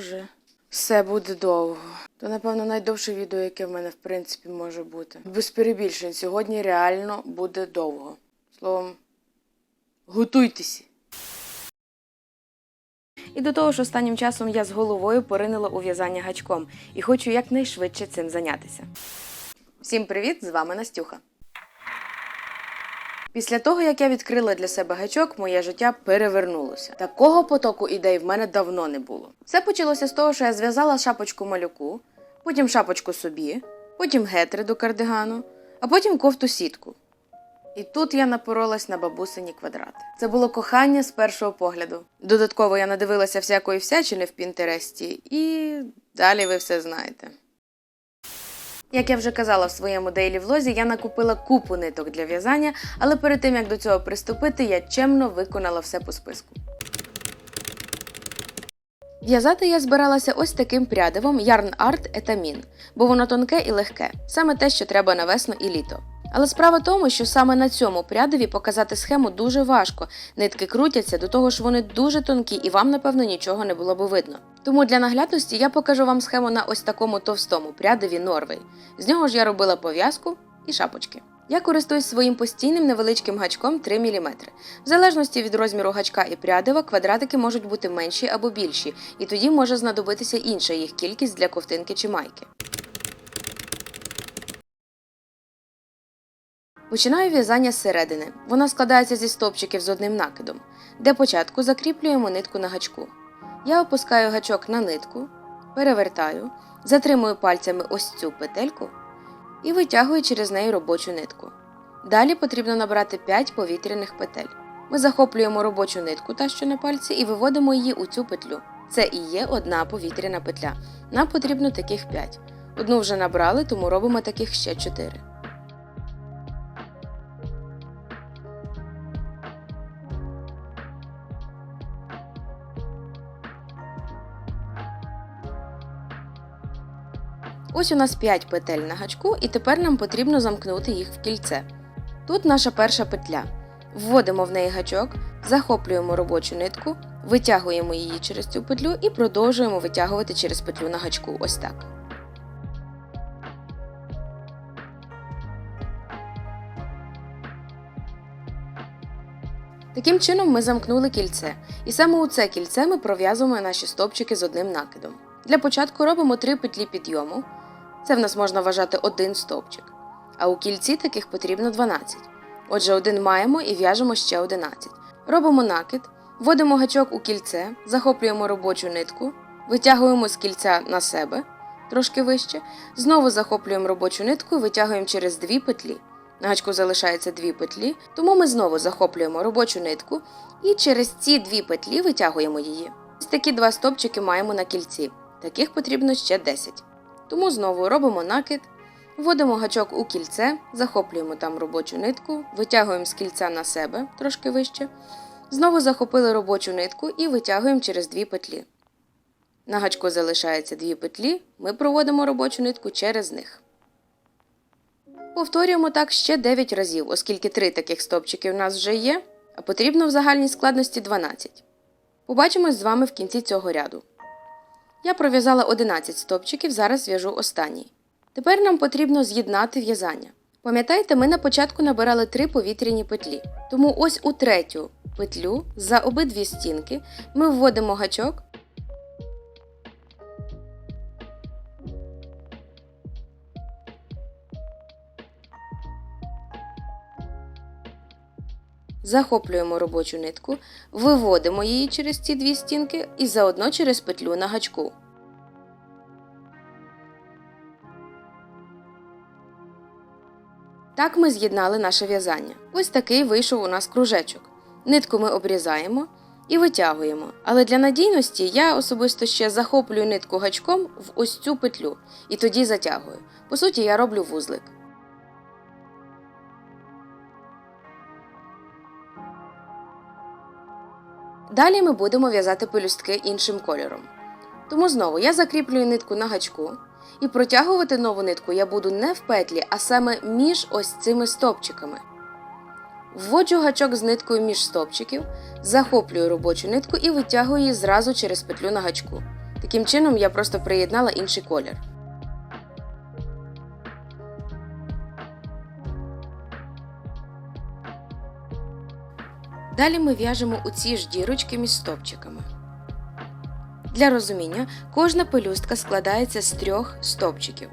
Боже. Все буде довго. То, напевно, найдовше відео, яке в мене в принципі може бути. Без перебільшень, сьогодні реально буде довго. Словом, готуйтеся. І до того ж, останнім часом я з головою поринила у в'язання гачком і хочу якнайшвидше цим зайнятися. Всім привіт! З вами Настюха. Після того, як я відкрила для себе гачок, моє життя перевернулося. Такого потоку ідей в мене давно не було. Все почалося з того, що я зв'язала шапочку малюку, потім шапочку собі, потім гетри до кардигану, а потім кофту сітку. І тут я напоролась на бабусині квадрати. Це було кохання з першого погляду. Додатково я надивилася всякої всячини в Пінтересті, і далі ви все знаєте. Як я вже казала в своєму дейлі влозі, я накупила купу ниток для в'язання, але перед тим як до цього приступити, я чемно виконала все по списку. В'язати я збиралася ось таким прядивом Yarn Art Etamin, бо воно тонке і легке, саме те, що треба на весну і літо. Але справа в тому, що саме на цьому прядиві показати схему дуже важко. Нитки крутяться, до того ж вони дуже тонкі і вам, напевно, нічого не було би видно. Тому для наглядності я покажу вам схему на ось такому товстому прядиві Норвей. З нього ж я робила пов'язку і шапочки. Я користуюсь своїм постійним невеличким гачком 3 мм. В залежності від розміру гачка і прядива, квадратики можуть бути менші або більші, і тоді може знадобитися інша їх кількість для ковтинки чи майки. Починаю в'язання зсередини. Вона складається зі стовпчиків з одним накидом. Для початку закріплюємо нитку на гачку. Я опускаю гачок на нитку, перевертаю, затримую пальцями ось цю петельку і витягую через неї робочу нитку. Далі потрібно набрати 5 повітряних петель. Ми захоплюємо робочу нитку, та що на пальці, і виводимо її у цю петлю. Це і є одна повітряна петля. Нам потрібно таких 5. Одну вже набрали, тому робимо таких ще 4. Ось у нас 5 петель на гачку, і тепер нам потрібно замкнути їх в кільце. Тут наша перша петля. Вводимо в неї гачок, захоплюємо робочу нитку, витягуємо її через цю петлю і продовжуємо витягувати через петлю на гачку. Ось так. Таким чином ми замкнули кільце, і саме у це кільце ми пров'язуємо наші стовпчики з одним накидом. Для початку робимо 3 петлі підйому. Це в нас можна вважати один стовпчик. А у кільці таких потрібно 12. Отже, один маємо і в'яжемо ще 11. Робимо накид, вводимо гачок у кільце, захоплюємо робочу нитку, витягуємо з кільця на себе трошки вище, знову захоплюємо робочу нитку і витягуємо через дві петлі. На гачку залишається дві петлі, тому ми знову захоплюємо робочу нитку і через ці дві петлі витягуємо її. Ось такі два стовпчики маємо на кільці. Таких потрібно ще 10. Тому знову робимо накид, вводимо гачок у кільце, захоплюємо там робочу нитку, витягуємо з кільця на себе трошки вище. Знову захопили робочу нитку і витягуємо через дві петлі. На гачку залишається дві петлі, ми проводимо робочу нитку через них. Повторюємо так ще 9 разів, оскільки 3 таких стопчики в нас вже є, а потрібно в загальній складності 12. Побачимось з вами в кінці цього ряду. Я пров'язала 11 стопчиків, зараз зв'яжу останній. Тепер нам потрібно з'єднати в'язання. Пам'ятаєте, ми на початку набирали три повітряні петлі. Тому ось у третю петлю за обидві стінки ми вводимо гачок. Захоплюємо робочу нитку, виводимо її через ці дві стінки і заодно через петлю на гачку. Так ми з'єднали наше в'язання. Ось такий вийшов у нас кружечок. Нитку ми обрізаємо і витягуємо. Але для надійності я особисто ще захоплюю нитку гачком в ось цю петлю і тоді затягую. По суті, я роблю вузлик. Далі ми будемо в'язати пелюстки іншим кольором. Тому знову я закріплюю нитку на гачку, і протягувати нову нитку я буду не в петлі, а саме між ось цими стопчиками. Вводжу гачок з ниткою між стопчиків, захоплюю робочу нитку і витягую її зразу через петлю на гачку. Таким чином я просто приєднала інший колір. Далі ми в'яжемо у ці ж дірочки між стовпчиками. Для розуміння, кожна пелюстка складається з трьох стовпчиків.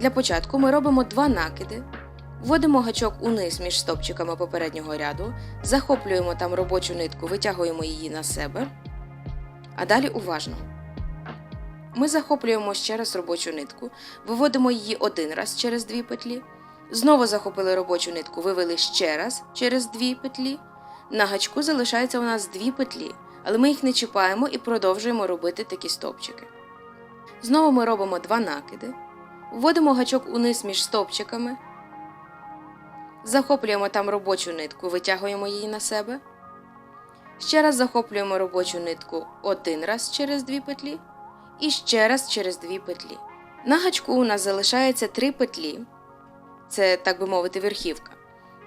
Для початку ми робимо два накиди, вводимо гачок униз між стовпчиками попереднього ряду, захоплюємо там робочу нитку, витягуємо її на себе. А далі уважно. Ми захоплюємо ще раз робочу нитку, виводимо її один раз через дві петлі. Знову захопили робочу нитку, вивели ще раз через дві петлі. На гачку залишається у нас дві петлі, але ми їх не чіпаємо і продовжуємо робити такі стовпчики. Знову ми робимо два накиди, вводимо гачок униз між стовпчиками, захоплюємо там робочу нитку, витягуємо її на себе. Ще раз захоплюємо робочу нитку один раз через дві петлі і ще раз через дві петлі. На гачку у нас залишається три петлі, це, так би мовити, верхівка.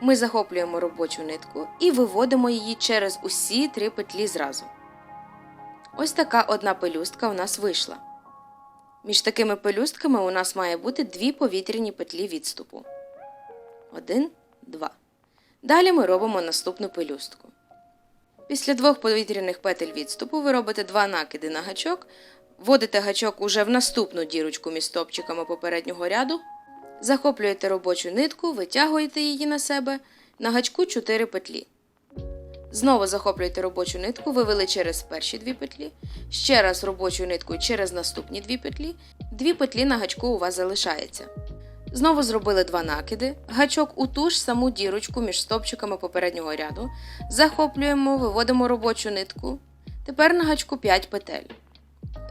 Ми захоплюємо робочу нитку і виводимо її через усі три петлі зразу. Ось така одна пелюстка у нас вийшла. Між такими пелюстками у нас має бути дві повітряні петлі відступу. Один, два. Далі ми робимо наступну пелюстку. Після двох повітряних петель відступу ви робите два накиди на гачок, вводите гачок уже в наступну дірочку між стопчиками попереднього ряду, захоплюєте робочу нитку, витягуєте її на себе, на гачку 4 петлі. Знову захоплюєте робочу нитку, вивели через перші дві петлі, ще раз робочу нитку через наступні дві петлі, дві петлі на гачку у вас залишається. Знову зробили два накиди, гачок у ту ж саму дірочку між стопчиками попереднього ряду, захоплюємо, виводимо робочу нитку. Тепер на гачку 5 петель.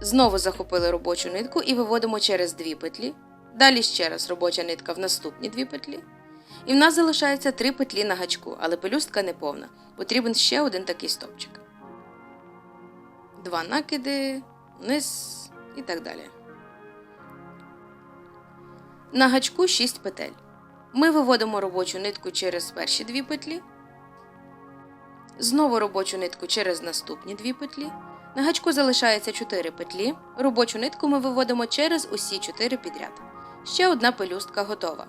Знову захопили робочу нитку і виводимо через дві петлі. Далі ще раз робоча нитка в наступні дві петлі. І в нас залишається три петлі на гачку, але пелюстка не повна. Потрібен ще один такий стовпчик. Два накиди, вниз і так далі. На гачку 6 петель. Ми виводимо робочу нитку через перші дві петлі. Знову робочу нитку через наступні дві петлі. На гачку залишається 4 петлі. Робочу нитку ми виводимо через усі 4 підряд. Ще одна пелюстка готова.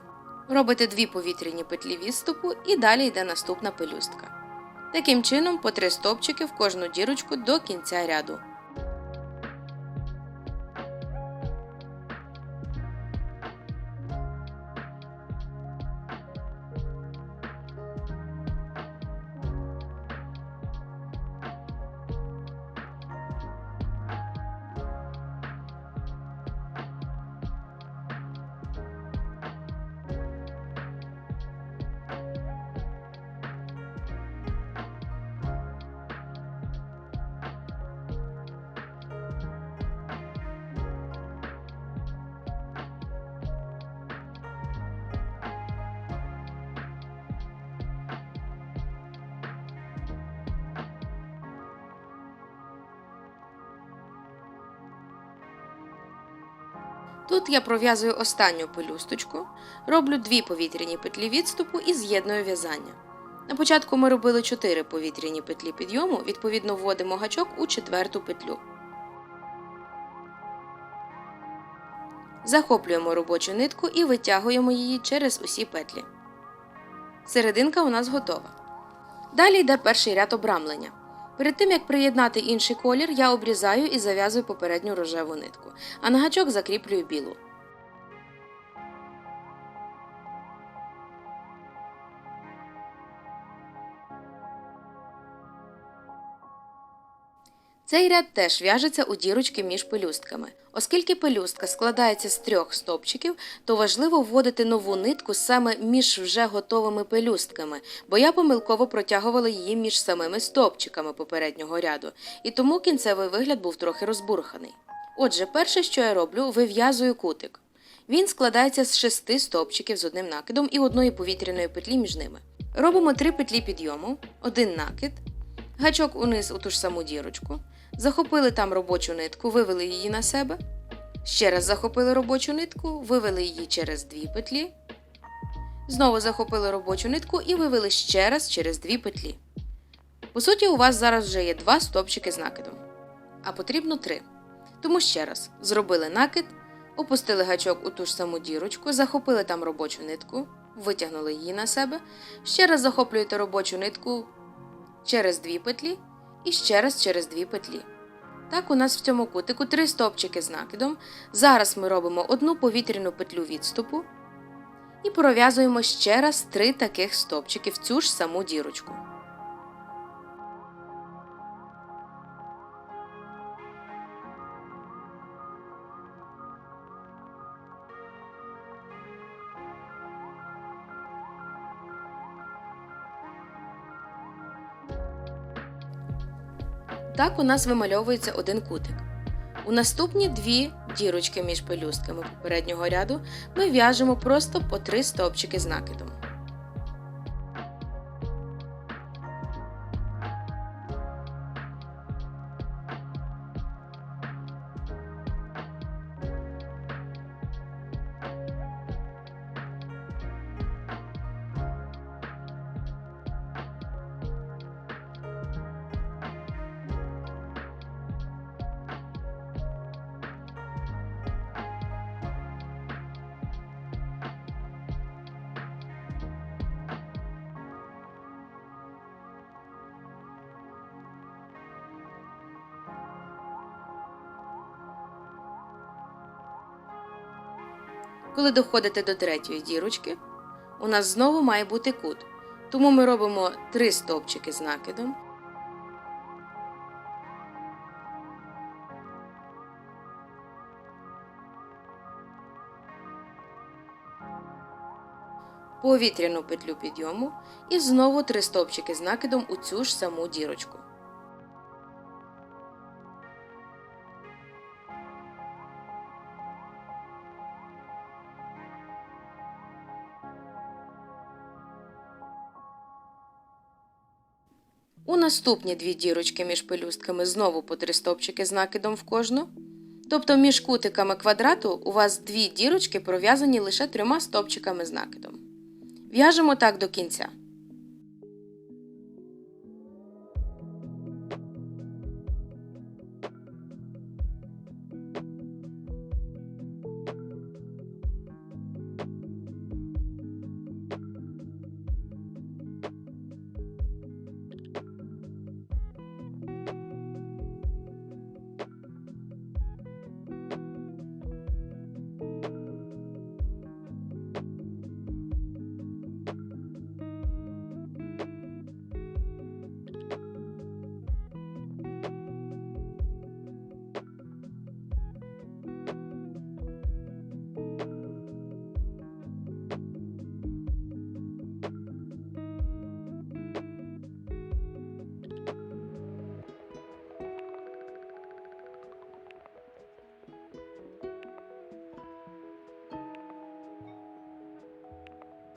Робите дві повітряні петлі відступу і далі йде наступна пелюстка. Таким чином, по три стовпчики в кожну дірочку до кінця ряду. Тут я пров'язую останню пелюсточку, роблю дві повітряні петлі відступу і з'єдную в'язання. На початку ми робили 4 повітряні петлі підйому, відповідно вводимо гачок у четверту петлю. Захоплюємо робочу нитку і витягуємо її через усі петлі. Серединка у нас готова. Далі йде перший ряд обрамлення. Перед тим як приєднати інший колір, я обрізаю і зав'язую попередню рожеву нитку, а на гачок закріплюю білу. Цей ряд теж в'яжеться у дірочки між пелюстками. Оскільки пелюстка складається з трьох стовпчиків, то важливо вводити нову нитку саме між вже готовими пелюстками, бо я помилково протягувала її між самими стовпчиками попереднього ряду, і тому кінцевий вигляд був трохи розбурханий. Отже, перше, що я роблю, вив'язую кутик. Він складається з шести стовпчиків з одним накидом і одної повітряної петлі між ними. Робимо три петлі підйому, один накид, гачок униз у ту ж саму дірочку, захопили там робочу нитку, вивели її на себе. Ще раз захопили робочу нитку, вивели її через дві петлі. Знову захопили робочу нитку і вивели ще раз через дві петлі. По суті, у вас зараз вже є два стопчики з накидом, а потрібно три. Тому ще раз зробили накид, опустили гачок у ту ж саму дірочку, захопили там робочу нитку, витягнули її на себе, ще раз захоплюєте робочу нитку через дві петлі і ще раз через дві петлі. Так, у нас в цьому кутику три стопчики з накидом. Зараз ми робимо одну повітряну петлю відступу і пров'язуємо ще раз три таких стопчики в цю ж саму дірочку. Так у нас вимальовується один кутик. У наступні дві дірочки між пелюстками попереднього ряду ми в'яжемо просто по три стовпчики з накидом. Коли доходите до третьої дірочки, у нас знову має бути кут. Тому ми робимо три стовпчики з накидом. Повітряну петлю підйому і знову три стовпчики з накидом у цю ж саму дірочку. Наступні дві дірочки між пелюстками знову по три стовпчики з накидом в кожну. Тобто між кутиками квадрату у вас дві дірочки пров'язані лише трьома стовпчиками з накидом. В'яжемо так до кінця.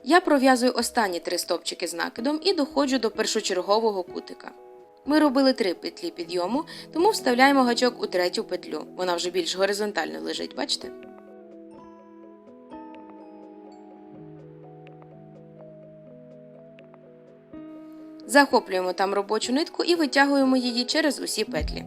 Я пров'язую останні три стовпчики з накидом і доходжу до першочергового кутика. Ми робили три петлі підйому, тому вставляємо гачок у третю петлю. Вона вже більш горизонтально лежить, бачите? Захоплюємо там робочу нитку і витягуємо її через усі петлі.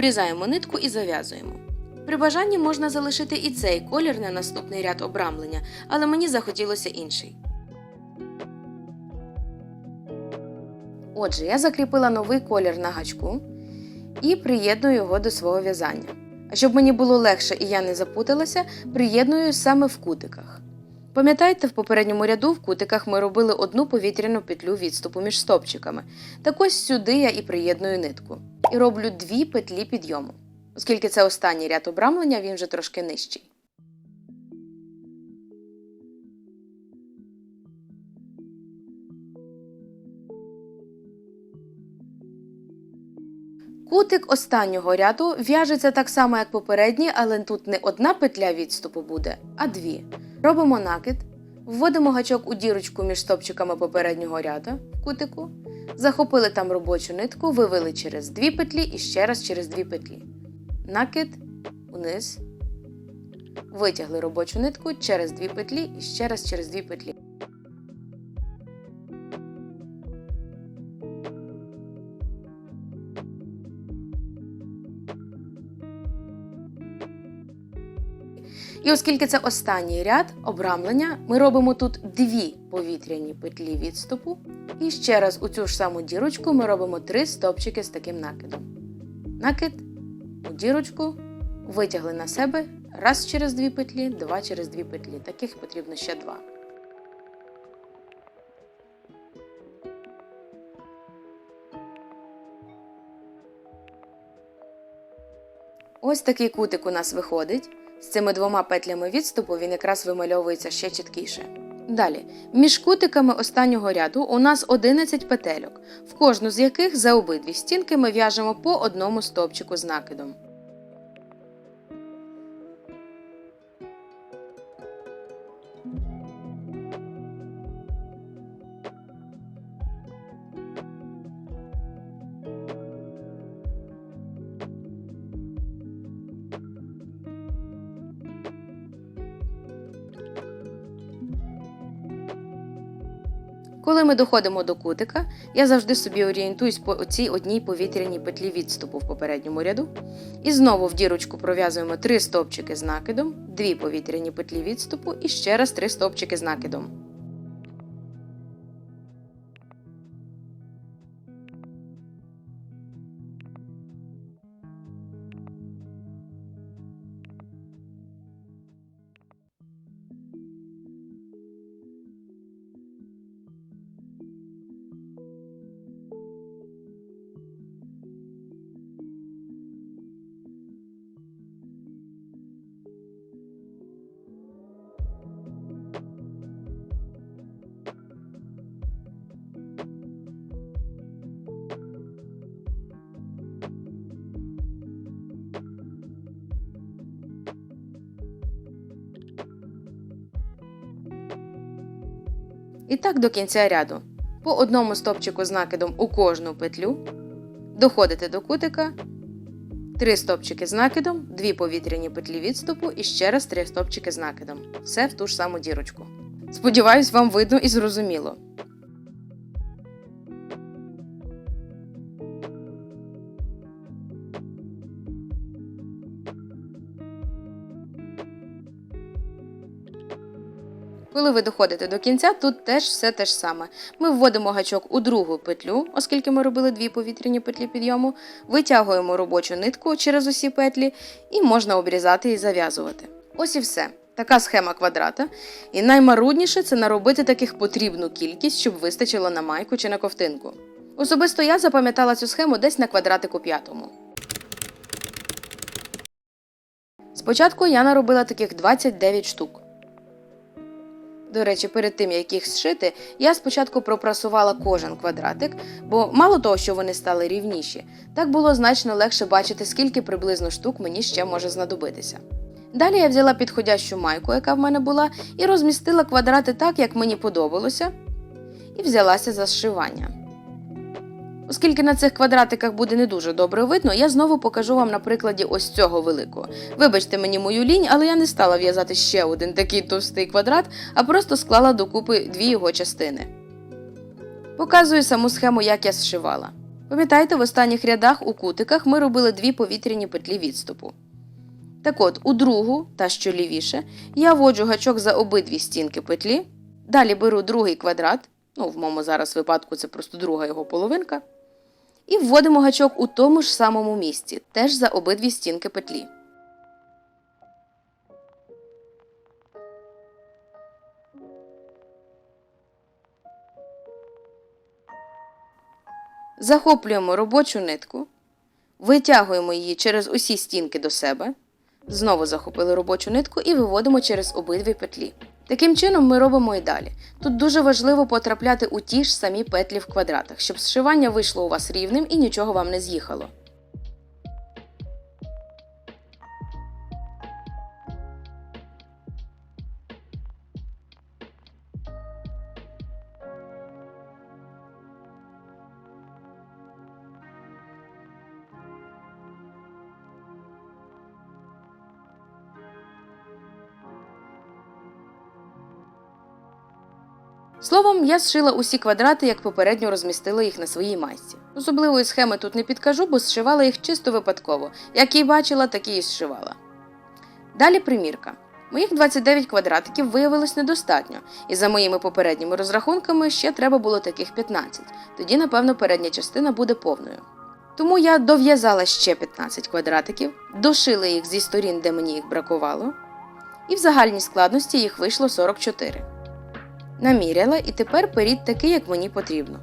Обрізаємо нитку і зав'язуємо. При бажанні можна залишити і цей колір на наступний ряд обрамлення, але мені захотілося інший. Отже, я закріпила новий колір на гачку і приєдную його до свого в'язання. А щоб мені було легше і я не запуталася, приєдную саме в кутиках. Пам'ятаєте, в попередньому ряду в кутиках ми робили одну повітряну петлю відступу між стопчиками. Так ось сюди я і приєдную нитку. І роблю дві петлі підйому. Оскільки це останній ряд обрамлення, він вже трошки нижчий. Кутик останнього ряду в'яжеться так само, як попередній, але тут не одна петля відступу буде, а дві. Робимо накид, вводимо гачок у дірочку між стопчиками попереднього ряду кутику, захопили там робочу нитку, вивели через дві петлі і ще раз через дві петлі. Накид, униз, витягли робочу нитку через дві петлі і ще раз через дві петлі. І оскільки це останній ряд обрамлення, ми робимо тут дві повітряні петлі відступу. І ще раз у цю ж саму дірочку ми робимо три стопчики з таким накидом. Накид у дірочку, витягли на себе раз через дві петлі, два через дві петлі. Таких потрібно ще два. Ось такий кутик у нас виходить. З цими двома петлями відступу він якраз вимальовується ще чіткіше. Далі, між кутиками останнього ряду у нас 11 петельок, в кожну з яких за обидві стінки ми в'яжемо по одному стовпчику з накидом. Коли ми доходимо до кутика, я завжди собі орієнтуюсь по цій одній повітряній петлі відступу в попередньому ряду. І знову в дірочку пров'язуємо 3 стовпчики з накидом, 2 повітряні петлі відступу і ще раз 3 стовпчики з накидом. І так до кінця ряду. По одному стопчику з накидом у кожну петлю. Доходите до кутика. 3 стопчики з накидом, 2 повітряні петлі відступу і ще раз 3 стопчики з накидом. Все в ту ж саму дірочку. Сподіваюсь, вам видно і зрозуміло. Коли ви доходите до кінця, тут теж все те ж саме. Ми вводимо гачок у другу петлю, оскільки ми робили дві повітряні петлі підйому, витягуємо робочу нитку через усі петлі і можна обрізати і зав'язувати. Ось і все. Така схема квадрата. І наймарудніше це наробити таких потрібну кількість, щоб вистачило на майку чи на ковтинку. Особисто я запам'ятала цю схему десь на квадратику п'ятому. Спочатку я наробила таких 29 штук. До речі, перед тим як їх зшити, я спочатку пропрасувала кожен квадратик, бо мало того, що вони стали рівніші, так було значно легше бачити, скільки приблизно штук мені ще може знадобитися. Далі я взяла підходящу майку, яка в мене була, і розмістила квадрати так, як мені подобалося, і взялася за зшивання. Оскільки на цих квадратиках буде не дуже добре видно, я знову покажу вам на прикладі ось цього великого. Вибачте мені мою лінь, але я не стала в'язати ще один такий товстий квадрат, а просто склала докупи дві його частини. Показую саму схему, як я зшивала. Пам'ятаєте, в останніх рядах у кутиках ми робили дві повітряні петлі відступу. Так от, у другу, та що лівіше, я вводжу гачок за обидві стінки петлі. Далі беру другий квадрат, ну в моєму зараз випадку це просто друга його половинка. І вводимо гачок у тому ж самому місці, теж за обидві стінки петлі. Захоплюємо робочу нитку, витягуємо її через усі стінки до себе. Знову захопили робочу нитку і виводимо через обидві петлі. Таким чином ми робимо і далі. Тут дуже важливо потрапляти у ті ж самі петлі в квадратах, щоб зшивання вийшло у вас рівним і нічого вам не з'їхало. Словом, я зшила усі квадрати, як попередньо розмістила їх на своїй майці. Особливої схеми тут не підкажу, бо зшивала їх чисто випадково. Як і бачила, так і зшивала. Далі примірка. Моїх 29 квадратиків виявилось недостатньо, і за моїми попередніми розрахунками ще треба було таких 15. Тоді, напевно, передня частина буде повною. Тому я дов'язала ще 15 квадратиків, дошила їх зі сторін, де мені їх бракувало, і в загальній складності їх вийшло 44. Наміряла, і тепер перід такий, як мені потрібно.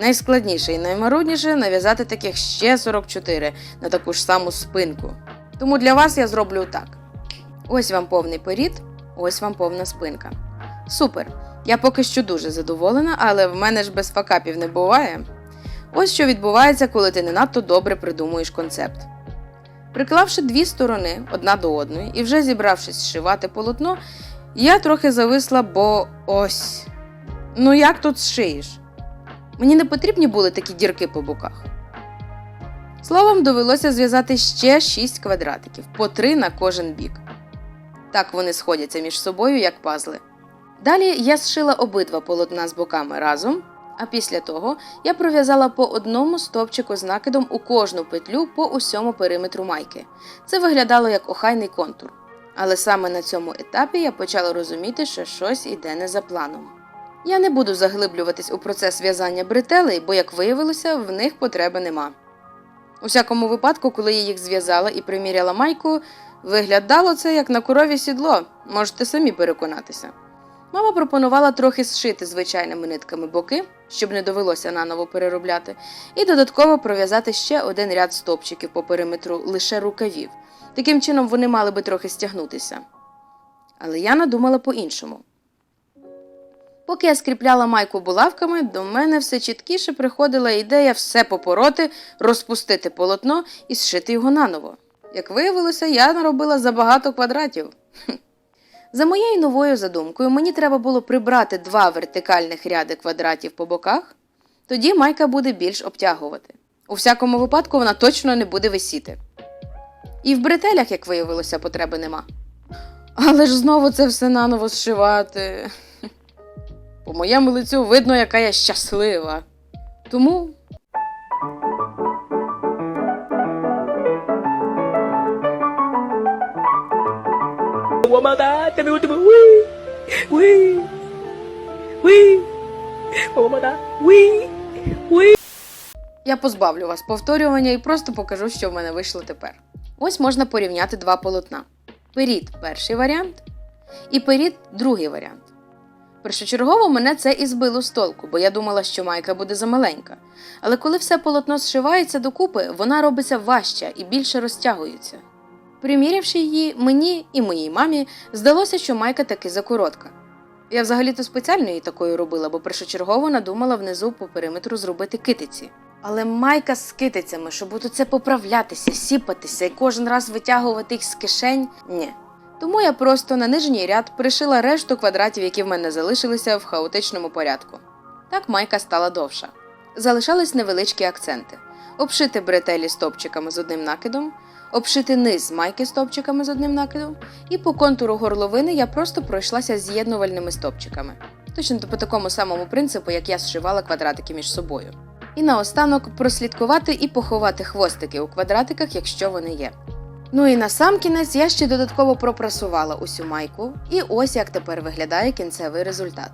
Найскладніше і наймарудніше нав'язати таких ще 44 на таку ж саму спинку. Тому для вас я зроблю так. Ось вам повний перід, ось вам повна спинка. Супер! Я поки що дуже задоволена, але в мене ж без факапів не буває. Ось що відбувається, коли ти не надто добре придумуєш концепт. Приклавши дві сторони одна до одної і вже зібравшись зшивати полотно, я трохи зависла, бо ось. Ну як тут зшиєш? Мені не потрібні були такі дірки по боках. Словом, довелося зв'язати ще 6 квадратиків, по 3 на кожен бік. Так вони сходяться між собою, як пазли. Далі я зшила обидва полотна з боками разом, а після того я пров'язала по одному стовпчику з накидом у кожну петлю по усьому периметру майки. Це виглядало як охайний контур. Але саме на цьому етапі я почала розуміти, що щось іде не за планом. Я не буду заглиблюватись у процес в'язання бретелей, бо, як виявилося, в них потреби нема. У всякому випадку, коли я їх зв'язала і приміряла майку, виглядало це як на корові сідло, можете самі переконатися. Мама пропонувала трохи зшити звичайними нитками боки, щоб не довелося наново переробляти, і додатково пров'язати ще один ряд стопчиків по периметру лише рукавів. Таким чином вони мали би трохи стягнутися. Але я надумала по-іншому. Поки я скріпляла майку булавками, до мене все чіткіше приходила ідея все попороти, розпустити полотно і зшити його наново. Як виявилося, я наробила забагато квадратів. За моєю новою задумкою, мені треба було прибрати два вертикальних ряди квадратів по боках, тоді майка буде більш обтягувати. У всякому випадку вона точно не буде висіти. І в бретелях, як виявилося, потреби нема. Але ж знову це все наново зшивати. По моєму лицю видно, яка я щаслива. Тому. Я позбавлю вас повторювання і просто покажу, що в мене вийшло тепер. Ось можна порівняти два полотна: перід перший варіант і перід другий варіант. Першочергово мене це і збило з толку, бо я думала, що майка буде замаленька. Але коли все полотно зшивається докупи, вона робиться важча і більше розтягується. Примірявши її, мені і моїй мамі здалося, що майка таки закоротка. Я взагалі-то спеціально її такою робила, бо першочергово надумала внизу по периметру зробити китиці. Але майка з китицями, щоб ото це поправлятися, сіпатися і кожен раз витягувати їх з кишень ні. Тому я просто на нижній ряд пришила решту квадратів, які в мене залишилися в хаотичному порядку. Так майка стала довша. Залишались невеличкі акценти: обшити бретелі стопчиками з одним накидом, обшити низ майки стопчиками з одним накидом, і по контуру горловини я просто пройшлася з'єднувальними стопчиками. Точно по такому самому принципу, як я зшивала квадратики між собою. І наостанок прослідкувати і поховати хвостики у квадратиках, якщо вони є. Ну і на сам кінець я ще додатково пропрасувала усю майку, і ось як тепер виглядає кінцевий результат.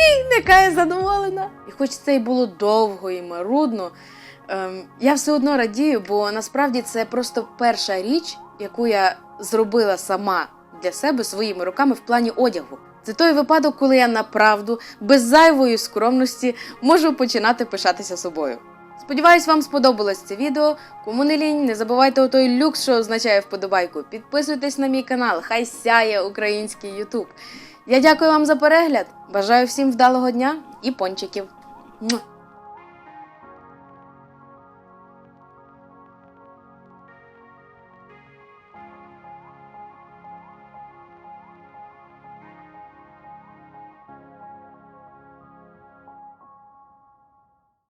Блін, яка я задоволена! І хоч це й було довго і марудно, ем, я все одно радію, бо насправді це просто перша річ, яку я зробила сама для себе своїми руками в плані одягу. Це той випадок, коли я направду, без зайвої скромності, можу починати пишатися собою. Сподіваюсь, вам сподобалось це відео. Кому не лінь, не забувайте отой люкс, що означає вподобайку. Підписуйтесь на мій канал, хай сяє український Ютуб. Я дякую вам за перегляд. Бажаю всім вдалого дня і пончиків.